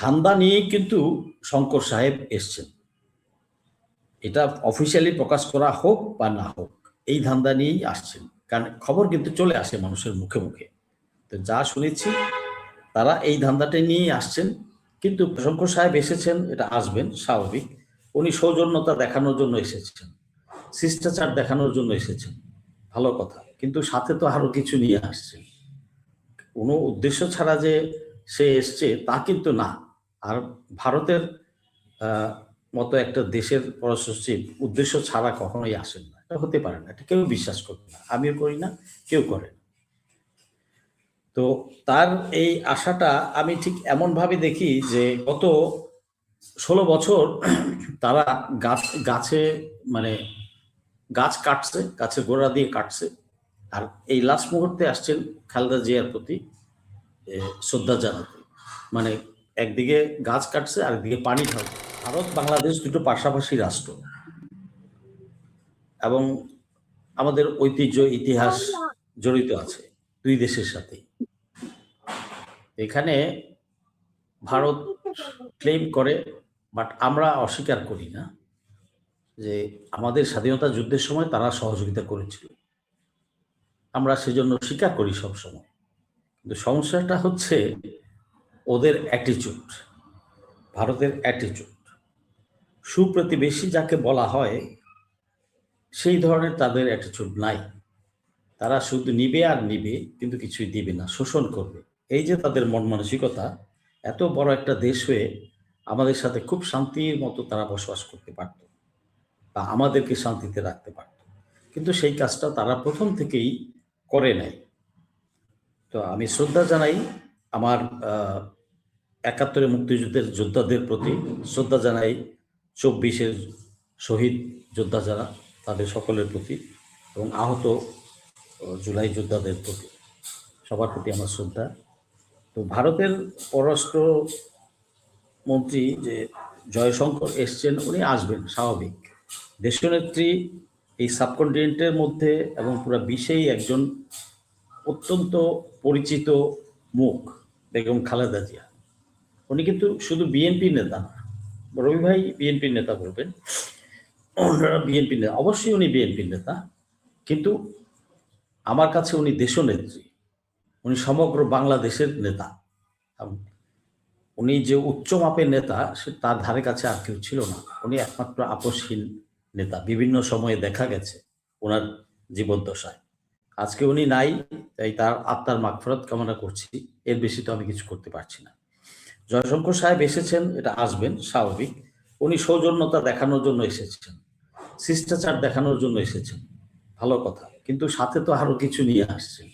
ধান্দা নিয়েই কিন্তু শঙ্কর সাহেব এসছেন। এটা অফিসিয়ালি প্রকাশ করা হোক বা না হোক, এই ধান্দা নিয়েই আসছেন। কারণ খবর কিন্তু চলে আসে মানুষের মুখে মুখে। তো যা শুনেছি, তারা এই ধান্দাটা নিয়েই আসছেন। কিন্তু শঙ্কর সাহেব এসেছেন, এটা আসবেন, স্বাভাবিক। উনি সৌজন্যতা দেখানোর জন্য এসেছেন, শিষ্টাচার দেখানোর জন্য এসেছেন। ভালো কথা। কিন্তু সাথে তো আরও কিছু নিয়ে আসছেন। কোনো উদ্দেশ্য ছাড়া যে সে এসছে তা কিন্তু না। আর ভারতের মতো একটা দেশের পররাষ্ট্র উদ্দেশ্য ছাড়া কখনোই আসেন না। এটা হতে পারে না, এটা কেউ বিশ্বাস করবে না, আমিও করি না, কেউ করে না। তো তার এই আশাটা আমি ঠিক এমন ভাবে দেখি যে গত ষোলো বছর তারা গাছ, গাছে মানে গাছ কাটছে গাছের গোড়া দিয়ে কাটছে। আর এই লাস্ট মুহূর্তে আসছেন খালেদা জিয়ার প্রতি শ্রদ্ধা জানাতে। মানে একদিকে গাছ কাটছে আর একদিকে পানি ঢালছে। ভারত, বাংলাদেশ দুটো পাশাপাশি রাষ্ট্র। এবং আমাদের ঐতিহ্য, ইতিহাস জড়িত আছে দুই দেশের সাথে। এখানে ভারত ক্লেম করে বাট আমরা অস্বীকার করি না যে আমাদের স্বাধীনতা যুদ্ধের সময় তারা সহযোগিতা করেছিল। আমরা সেজন্য স্বীকার করি সবসময়। কিন্তু সমস্যাটা হচ্ছে ওদের অ্যাটিচিউড ভারতের অ্যাটিচিউড সুপ্রতিবেশী যাকে বলা হয়, সেই ধরনের তাদের অ্যাটিচিউড নাই। তারা শুধু নিবে আর নিবে, কিন্তু কিছুই দিবে না, শোষণ করবে। এই যে তাদের মন মানসিকতা, এত বড় একটা দেশ হয়ে আমাদের সাথে খুব শান্তির মতো তারা বসবাস করতে পারত বা আমাদেরকে শান্তিতে রাখতে পারত। কিন্তু সেই কাজটা তারা প্রথম থেকেই করে নাই। তো আমি শ্রদ্ধা জানাই আমার একাত্তরে মুক্তিযুদ্ধের যোদ্ধাদের প্রতি শ্রদ্ধা জানাই, চব্বিশের শহীদ যোদ্ধা যারা, তাদের সকলের প্রতি এবং আহত জুলাই যোদ্ধাদের প্রতি সবার প্রতি আমার শ্রদ্ধা। তো ভারতের পররাষ্ট্র মন্ত্রী যে জয়শঙ্কর এসছেন, উনি আসবেন, স্বাভাবিক। দেশনেত্রী এই সাবকন্টিনেন্টের মধ্যে এবং পুরো বিশ্বেই একজন অত্যন্ত পরিচিত মুখ। বেগম খালেদা জিয়া। উনি কিন্তু শুধু বিএনপি নেতা রবি ভাই বিএনপির নেতা বলবেন, ওনারা বিএনপি নেতা, অবশ্যই উনি বিএনপির নেতা, কিন্তু আমার কাছে উনি দেশনেত্রী, উনি সমগ্র বাংলাদেশের নেতা। উনি যে উচ্চ মাপের নেতা, সে তার ধারে কাছে আর কেউ ছিল না। উনি একমাত্র আপসহীন নেতা, বিভিন্ন সময়ে দেখা গেছে ওনার জীবদ্দশায়। আজকে উনি নাই, তাই তার আত্মার মাগফরত কামনা করছি। এর বেশি তো আমি কিছু করতে পারছি না। জয়শঙ্কর সাহেব এসেছেন, এটা আসবেন, স্বাভাবিক। উনি সৌজন্যতা দেখানোর জন্য এসেছেন, শিষ্টাচার দেখানোর জন্য এসেছেন। ভালো কথা, কিন্তু সাথে তো আরও কিছু নিয়ে আসছেন।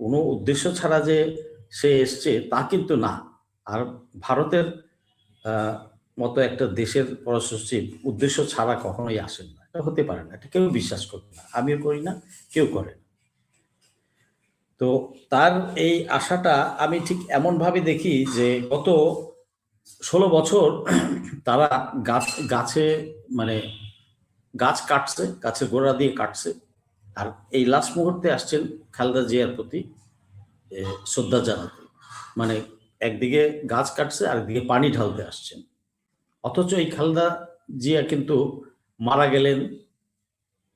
কোনো উদ্দেশ্য ছাড়া যে সে এসছে, তা কিন্তু না। আর ভারতের মতো একটা দেশের পররাষ্ট্র উদ্দেশ্য ছাড়া কখনোই আসেন না। এটা হতে পারে না, এটা কেউ বিশ্বাস করবে না। আমিও করি না, কেউ করে না। তো তার এই আশাটা আমি ঠিক এমন ভাবে দেখি যে গত ষোলো বছর তারা গাছ, গাছে মানে গাছ কাটছে, গাছের গোড়া দিয়ে কাটছে। আর এই লাস্ট মুহূর্তে আসছেন খালেদা জিয়ার প্রতি শ্রদ্ধা জানাতে। মানে একদিকে গাছ কাটছে আর একদিকে পানি ঢালতে আসছেন। অথচ এই খালেদা জিয়া কিন্তু মারা গেলেন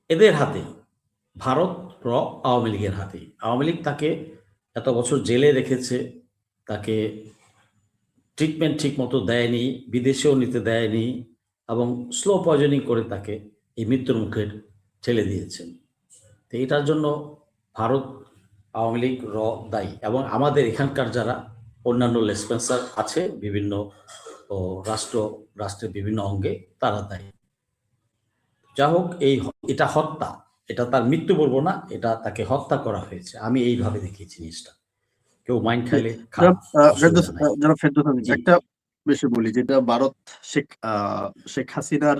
এদের হাতে। ভারত র আওয়ামী লীগের হাতে আওয়ামী লীগ তাকে এত বছর জেলে রেখেছে, তাকে ট্রিটমেন্ট ঠিক মতো দেয়নি, বিদেশেও নিতে দেয়নি এবং স্লো পয়জনিং করে তাকে এই মৃত্যুর মুখে ঠেলে দিয়েছেন। তো এটার জন্য ভারত আওয়ামী লীগ র দায়ী এবং আমাদের এখানকার যারা অন্যান্য লেসপেন্সার আছে, বিভিন্ন রাষ্ট্র, রাষ্ট্রের বিভিন্ন অঙ্গে তারা দায়ী। যা হোক এই এটা হত্যা। এটা তার মৃত্যু বলব না এটা তাকে হত্যা করা হয়েছে। আমি এইভাবে দেখি জিনিসটা। কেউ মাইন্ড খাইলে ফেরদৌস। একটা বিষয় বলি যেটা ভারত শেখ শেখ হাসিনার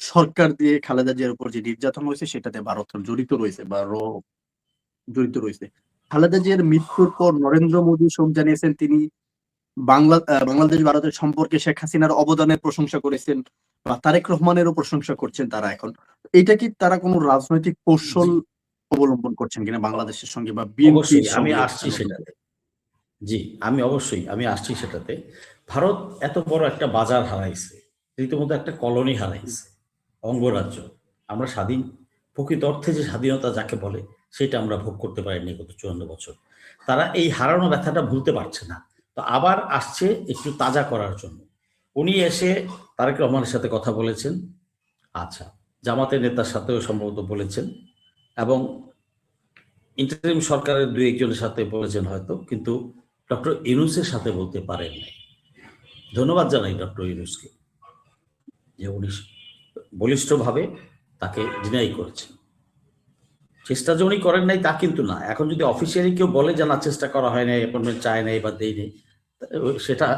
সরকার দিয়ে খালেদা জিয়ার উপর যে নির্যাতন হয়েছে সেটাতে ভারত জড়িত রয়েছে বা জড়িত রয়েছে। খালেদা জিয়ার মৃত্যুর পর নরেন্দ্র মোদী শোক জানিয়েছেন তিনি বাংলা বাংলাদেশ ভারতের সম্পর্কে শেখ হাসিনার অবদানের প্রশংসা করেছেন। বা তারেক রহমানেরও প্রশংসা করছেন তারা এখন। এটা কি তারা কোনো রাজনৈতিক কৌশল অবলম্বন করছেন কিনা বাংলাদেশের সঙ্গে বা আমি আসছি সেটাতে। জি আমি অবশ্যই আমি আসছি সেটাতে। ভারত এত বড় একটা বাজার হারাইছে রীতিমতো একটা কলোনি হারাইছে অঙ্গরাজ্য। আমরা স্বাধীন প্রকৃত অর্থে যে স্বাধীনতা যাকে বলে সেটা আমরা ভোগ করতে পারিনি গত চুয়ান্ন বছর। তারা এই হারানো ব্যথাটা ভুলতে পারছে না। তো আবার আসছে একটু তাজা করার জন্য। উনি এসে তারেক রহমানের সাথে কথা বলেছেন। আচ্ছা জামাতের নেতার সাথেও সম্ভবত বলেছেন এবং ইন্টারিম সরকারের দুই একজনের সাথে বলেছেন হয়তো, কিন্তু ডক্টর ইউনুসের সাথে বলতে পারেন নাই। ধন্যবাদ জানাই ডক্টর ইউনুসকে যে উনি বলিষ্ঠভাবে তাকে ডিনাই করেছেন। চেষ্টা যে উনি করেন নাই তা কিন্তু না। এখন যদি অফিসিয়ালি কেউ বলে যে না, চেষ্টা করা হয় নাই অ্যাপয়েন্টমেন্ট চায় নাই বা দেয় নেই সেটা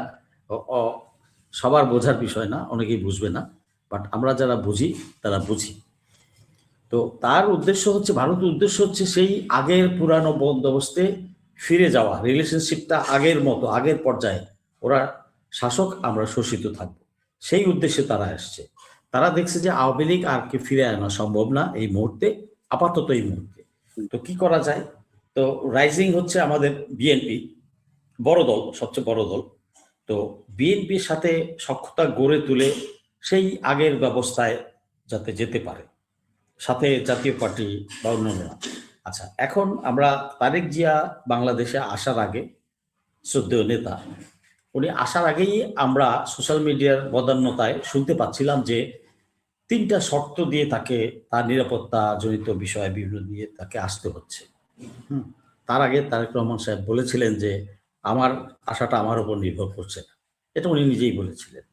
সবার বোঝার বিষয় না, অনেকেই বুঝবে না বাট আমরা যারা বুঝি, তারা বুঝি। তো তার উদ্দেশ্য হচ্ছে, ভারতের উদ্দেশ্য হচ্ছে সেই আগের পুরানো বন্দোবস্তে ফিরে যাওয়া রিলেশনশিপটা আগের মতো, আগের পর্যায়ে। ওরা শাসক, আমরা শোষিত থাকব। সেই উদ্দেশ্যে তারা আসছে তারা দেখছে যে আওয়ামী লীগ আর কে ফিরে আনা সম্ভব না এই মুহূর্তে, আপাতত এই মুহূর্তে। তো কি করা যায়? তো রাইজিং হচ্ছে আমাদের বিএনপি বড় দল, সবচেয়ে বড় দল। তো বিএনপির সাথে সক্ষতা গড়ে তুলে সেই আগের ব্যবস্থায় যাতে যেতে পারে, সাথে জাতীয় পার্টি বা অন্যান্যরা আচ্ছা এখন আমরা তারেক জিয়া বাংলাদেশে আসার আগে শ্রদ্ধেয় নেতা, উনি আসার আগেই আমরা সোশ্যাল মিডিয়ার বদান্যতায় শুনতে পাচ্ছিলাম যে তিনটা শর্ত দিয়ে তাকে, তার নিরাপত্তা জনিত বিষয় বিভিন্ন দিয়ে তাকে আসতে হচ্ছে। তার আগে তারেক রহমান সাহেব বলেছিলেন যে আমার আশাটা আমার উপর নির্ভর করছে না। এটা উনি নিজেই বলেছিলেন।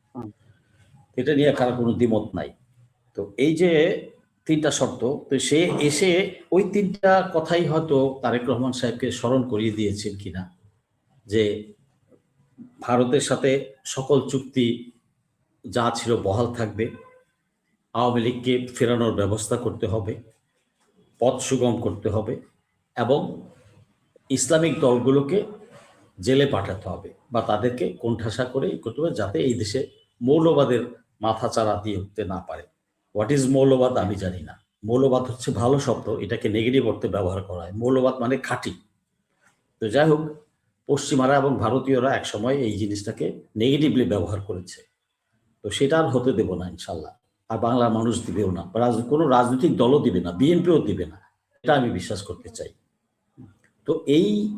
এটা নিয়ে কারও কোনো দ্বিমত নাই। তো এই যে তিনটা শর্ত তো সে এসে ওই তিনটা কথাই হয়তো তারেক রহমান সাহেবকে স্মরণ করিয়ে দিয়েছেন কিনা যে ভারতের সাথে সকল চুক্তি যা ছিল বহাল থাকবে আওয়ামী লীগকে ফেরানোর ব্যবস্থা করতে হবে পথ সুগম করতে হবে এবং ইসলামিক দলগুলোকে জেলে পাঠাতে হবে বা তাদেরকে কোণঠাসা করে ই করতে হবে যাতে এই দেশে মৌলবাদের মাথাচাড়া দিয়ে উঠতে না পারে। হোয়াট ইজ মৌলবাদ আমি জানি না। মৌলবাদ হচ্ছে ভালো শব্দ, এটাকে নেগেটিভ অর্থে ব্যবহার করা হয়। মৌলবাদ মানে খাঁটি। তো যাই হোক, পশ্চিমারা এবং ভারতীয়রা একসময় এই জিনিসটাকে নেগেটিভলি ব্যবহার করেছে। তো সেটা আর হতে দেব না, ইনশাল্লাহ। আর বাংলার মানুষ দিবেও না। কোনো রাজনৈতিক দলও দিবে না বিএনপিও দিবে না। এটা আমি বিশ্বাস করতে চাই। তো এই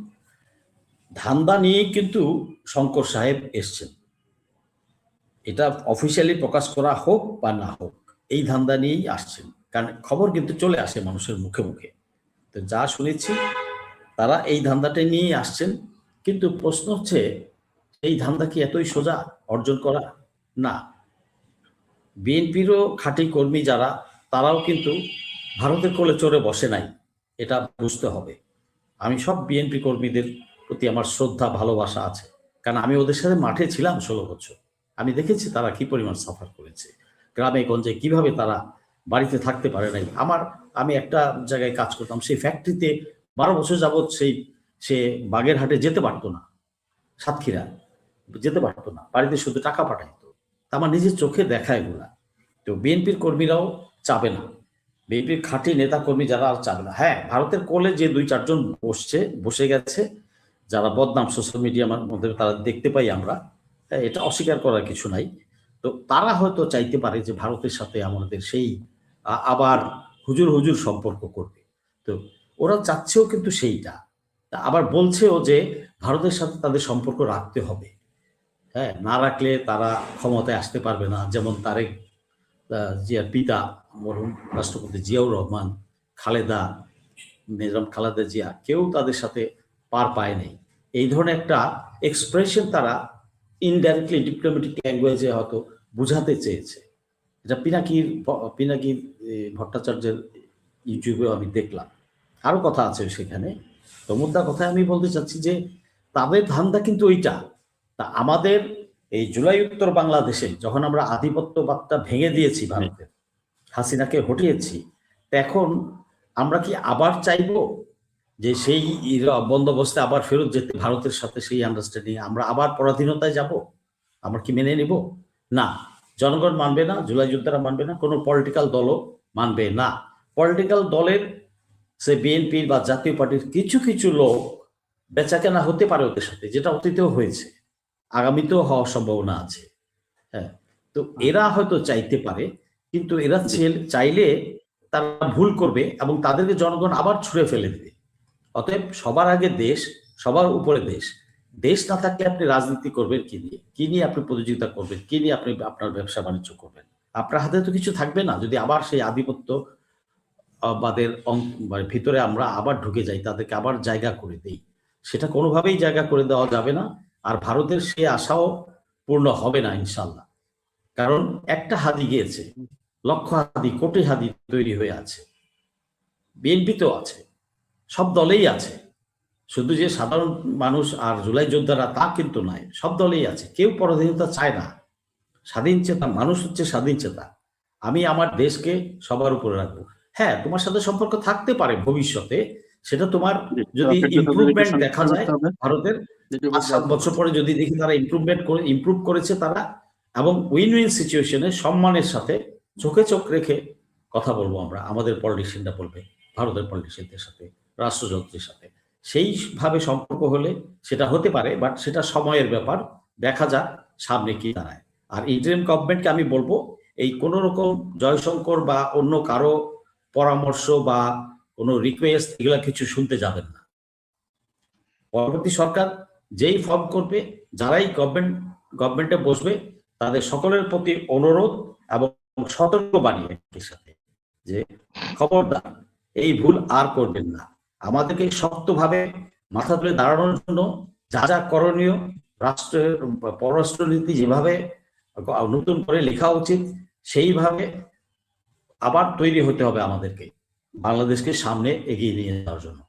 ধান্দা নিয়েই কিন্তু শঙ্কর সাহেব এসছেন। এটা অফিসিয়ালি প্রকাশ করা হোক বা না হোক, এই ধান্দা নিয়েই আসছেন। কারণ খবর কিন্তু চলে আসে মানুষের মুখে মুখে। তো যা শুনেছি, তারা এই ধান্দাটা নিয়েই আসছেন। কিন্তু প্রশ্ন হচ্ছে, এই ধান্দা কি এতই সোজা অর্জন করা? না। বিএনপিরও খাঁটি কর্মী যারা, তারাও কিন্তু ভারতের কোলে চড়ে বসে নাই। এটা বুঝতে হবে। আমি সব বিএনপি কর্মীদের প্রতি আমার শ্রদ্ধা, ভালোবাসা আছে। কারণ আমি ওদের সাথে মাঠে ছিলাম ষোলো বছর। আমি দেখেছি তারা কি পরিমাণ সাফার করেছে। গ্রামে, গঞ্জে কীভাবে তারা বাড়িতে থাকতে পারে নাই। আমার, আমি একটা জায়গায় কাজ করতাম, সেই ফ্যাক্টরিতে বারো বছর যাবৎ সেই, সে বাগেরহাটে যেতে পারতো না। সাতক্ষীরা যেতে পারতো না। বাড়িতে শুধু টাকা পাঠাইতো। আমার নিজের চোখে দেখা এগুলা। তো বিএনপির কর্মীরাও চাবে না। বিএনপির খাঁটি নেতা কর্মী যারা আর চাবে না। হ্যাঁ ভারতের কোলে যে দুই, চারজন বসছে, বসে গেছে যারা বদনাম সোশ্যাল মিডিয়ার মধ্যে তারা দেখতে পাই আমরা হ্যাঁ, এটা অস্বীকার করার কিছু নাই। তো তারা হয়তো চাইতে পারে যে ভারতের সাথে আমাদের সেই আবার হুজুর হুজুর সম্পর্ক করবে। তো ওরা চাচ্ছেও কিন্তু সেইটা। আবার বলছেও যে ভারতের সাথে তাদের সম্পর্ক রাখতে হবে। হ্যাঁ না রাখলে তারা ক্ষমতায় আসতে পারবে না। যেমন তারেক জিয়ার পিতা মরহুম রাষ্ট্রপতি জিয়াউর রহমান খালেদা নিজাম খালেদা জিয়া কেউ তাদের সাথে পার পায় নাই। এই ধরনের একটা এক্সপ্রেশন তারা ইনডাইরেক্টলি ডিপ্লোমেটিক ল্যাঙ্গুয়েজে হয়তো বোঝাতে চেয়েছে। এটা পিনাকির পিনাকির ভট্টাচার্যের ইউটিউবেও আমি দেখলাম। আরও কথা আছে সেখানে। তো মুদ্রা কথায় আমি বলতে চাচ্ছি যে, তাদের ধান্দা কিন্তু ওইটা। তা আমাদের এই জুলাই উত্তর বাংলাদেশে যখন আমরা আধিপত্যবাদটা ভেঙে দিয়েছি ভারতের হাসিনাকে হটিয়েছি এখন আমরা কি আবার চাইব? যে সেই বন্দোবস্তে আবার ফেরত যেতে ভারতের সাথে সেই আন্ডারস্ট্যান্ডিং আমরা আবার পরাধীনতায় যাব? আমরা কি মেনে নিব? না। জনগণ মানবে না জুলাই যোদ্ধারা মানবে না কোনো পলিটিক্যাল দলও মানবে না। পলিটিক্যাল দলের সে বিএনপির বা জাতীয় পার্টির কিছু কিছু লোক বেচাকেনা হতে পারে ওদের সাথে যেটা অতীতেও হয়েছে। আগামীতেও হওয়ার সম্ভাবনা আছে। হ্যাঁ তো এরা হয়তো চাইতে পারে কিন্তু এরা চাইলে তারা ভুল করবে এবং তাদেরকে জনগণ আবার ছুঁড়ে ফেলে দেবে। অতএব সবার আগে দেশ, সবার উপরে দেশ। দেশ না থাকলে আপনি রাজনীতি করবেন কি নিয়ে? কি নিয়ে আপনি প্রতিযোগিতা করবেন? কি নিয়ে আপনি আপনার ব্যবসা বাণিজ্য করবেন? আপনার হাতে তো কিছু থাকবে না। যদি আবার সেই আধিপত্য বাদের মানে ভিতরে আমরা আবার ঢুকে যাই, তাদেরকে আবার জায়গা করে দেই, সেটা কোনোভাবেই জায়গা করে দেওয়া যাবে না। আর ভারতের সে আশাও পূর্ণ হবে না ইনশাল্লাহ কারণ একটা হাদি গিয়েছে, লক্ষ হাদি, কোটি হাদি তৈরি হয়ে আছে। বিএনপি তো আছে। সব দলেই আছে। শুধু যে সাধারণ মানুষ আর জুলাই যোদ্ধারা তা কিন্তু নয় সব দলেই আছে। কেউ পরাধীনতা চায় না। স্বাধীন চেতা মানুষ হচ্ছে স্বাধীন চেতা। আমি আমার দেশকে সবার উপরে রাখব। হ্যাঁ তোমার সাথে সম্পর্ক থাকতে পারে ভবিষ্যতে সেটা তোমার যদি ইমপ্রুভমেন্ট দেখা যায় ভারতের পাঁচ সাত বছর পরে যদি দেখি তারা ইমপ্রুভমেন্ট করে ইমপ্রুভ করেছে তারা এবং উইন উইন সিচুয়েশনে সম্মানের সাথে চোখে চোখ রেখে কথা বলব আমরা আমাদের পলিটিশিয়ানরা বলবে ভারতের পলিটিশিয়ানদের সাথে। রাষ্ট্রযন্ত্রের সাথে। সেইভাবে সম্পর্ক হলে সেটা হতে পারে বাট সেটা সময়ের ব্যাপার। দেখা যাক সামনে কি দাঁড়ায়। আর ইন্টারিম গভর্নমেন্টকে আমি বলব, এই কোন রকম জয়শঙ্কর বা অন্য কারও পরামর্শ বা কোনো রিকোয়েস্ট এগুলা কিছু শুনতে যাবেন না। পরবর্তী সরকার যেই ফর্ম করবে, যারাই গভর্নমেন্ট গভর্নমেন্টে বসবে, তাদের সকলের প্রতি অনুরোধ এবং সতর্ক বানিয়ে সাথে যে খবরদার, এই ভুল আর করবেন না। আমাদেরকে শক্তভাবে মাথা তুলে দাঁড়ানোর জন্য যা যা করণীয় রাষ্ট্রের পররাষ্ট্রনীতি যেভাবে নতুন করে লেখা উচিত, সেইভাবে আবার তৈরি হতে হবে আমাদেরকে, বাংলাদেশকে সামনে এগিয়ে নিয়ে যাওয়ার জন্য।